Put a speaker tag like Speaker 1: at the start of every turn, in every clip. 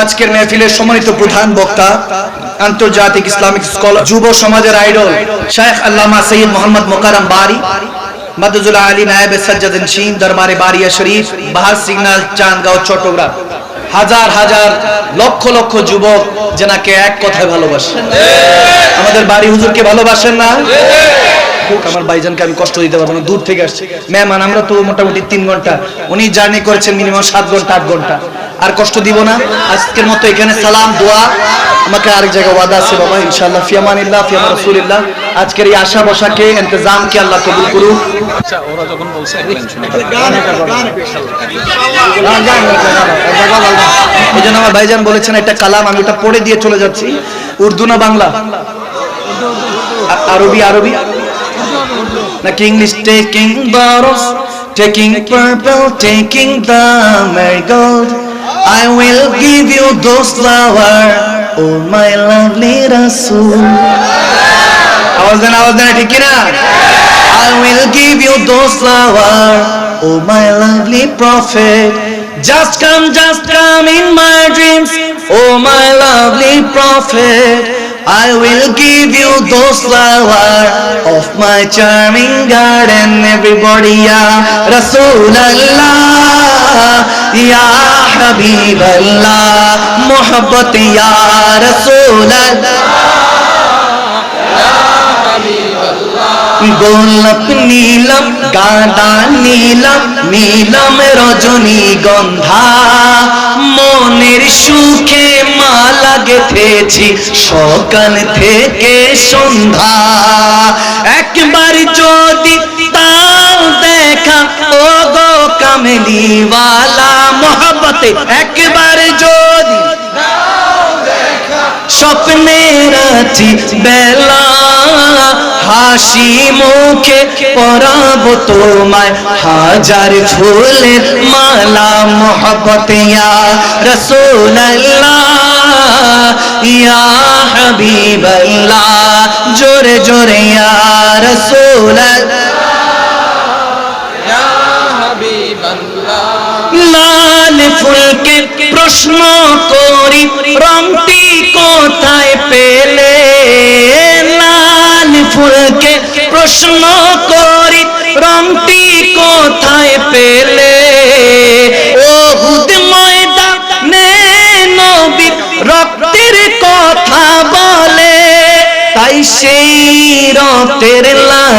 Speaker 1: আজকের মেহফিলের সম্মানিত প্রধান বক্তা, আন্তর্জাতিক ইসলামিক স্কলার, যুব সমাজের আইডল শেখ আল্লামা সৈয়দ মোহাম্মদ মোকারম বারি মাদুজুল্লাহ আলী নায়েব সাজ্জাদিন শিন, দরবারে বারিয়া শরীফ, বাহার সিগন্যাল চাঁদগাঁও চট্টগ্রাম। হাজার হাজার লক্ষ লক্ষ যুবক যেনাকে এক কথায় ভালোবাসে। আমাদের বাড়ি হুজুরকে ভালোবাসেন না? আমার ভাইজানকে আমি কষ্ট দিতে পারব না, দূর থেকে আসছে। মেহমান, আমরা তো মোটামুটি তিন ঘণ্টা। উনি জার্নি করেছেন মিনিমাম সাত ঘণ্টা, আট ঘণ্টা। আর কষ্ট দিব না। আজকের মতো এখানে সালাম দোয়া। আমাকে আরেক জায়গায় ওয়াদা আছে বাবা ইনশাআল্লাহ ফিয়ামানিল্লাহ ফিয়ামান রাসূলিল্লাহ আজকের এই আশা বসাকে ইন্তজামকে আল্লাহ কবুল করুক।
Speaker 2: আচ্ছা ওরা যখন বলছে
Speaker 1: এই জন্য আমার ভাইজান বলেছেন একটা কালাম আমি ওটা পড়ে দিয়ে চলে যাচ্ছি। উর্দু না বাংলা? আরবি আরবি? নাকি English? Taking বরস taking purple taking the marigold I will give you those flower oh my lovely Rasul আওয়াজ দেন আওয়াজ দেন ঠিক কিনা I will give you those flower oh my lovely prophet just come just come in my dreams oh my lovely prophet I will give you those flower of my charming garden everybody ya Rasulallah Mohabbat ya Rasulallah গোলাপ নীলম, গাঁদা নীলম নীলম রজনী গন্ধা। মনের সুখে মালা গেথেছি সকাল থেকে সন্ধ্যা। একবার যদি তাও দেখা, ও কামলিওয়ালা মোহাম্মতে যদি বেলা হাসি মুখে পরাব তোমায় হাজার ফুলের মালা মোহব্বত রসুল্লাহ ইয়া হাবিবাল্লাহ, জোরে জোরে, ইয়া রসুল্লাহ লাল ফুলকে প্রশ্ন করি, রংটি কোথায় পেলে? লাল ফুলকে প্রশ্ন করি, রংটি কোথায় পেলে? হুদ ময়দানে নবীর রক্তের কথা বলে, তাই সেই রক্তের লাল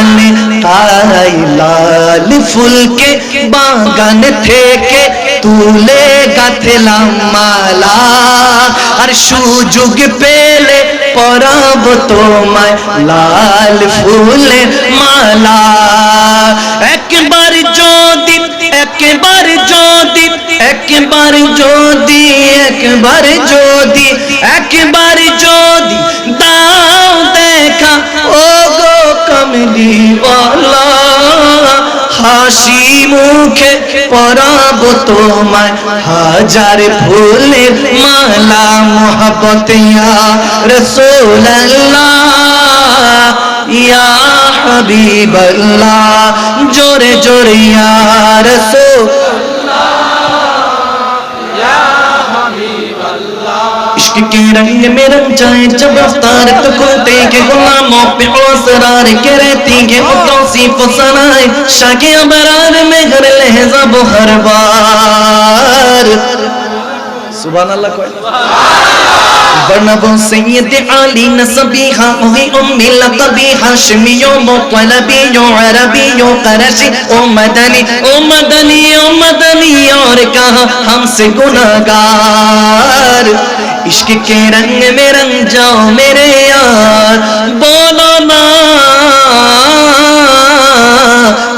Speaker 1: তাই লাল ফুলকে বাগান থেকে তুলে গাথলাম মালা আর সুযোগ পেলে পরাব তোমায় লাল ফুলের মালা একবার যদি একবার যদি একবার যদি একবার যদি একবার হাসি মুখে পরাব তোমায়। হাজার ফুলের মালা মোহাবত রসোল্লাহ ইয়া হাবিবাল্লাহ। জোরে জোরে, ইয়া রসোল इश्क के रंग में रंग जाए जब रफ्तार तो खुलते के गुलामों पे असरार के रहती के तौसीफ सराय शाके अबरार में हर लहजा वो हर बार सुभान अल्लाह कोई أرنب سيد علي نسبيها أهي أمي لطبيها شمي مطلبي عربي قرشي أمدني أمدني أمدني اور کہا ہم سے گناہگار عشق کے رنگ میں رنگ جاؤ میرے یار بولو نا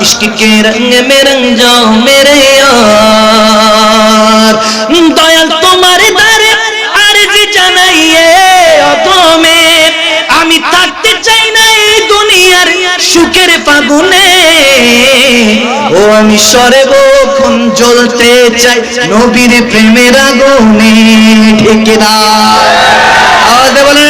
Speaker 1: عشق کے رنگ میں رنگ جاؤ میرے یار সুখের পাগুনে ও আমি সর্বক্ষণ জ্বলতে চাই নবীর প্রেমের আগুনে ঠিক না আওয়াজে বলেন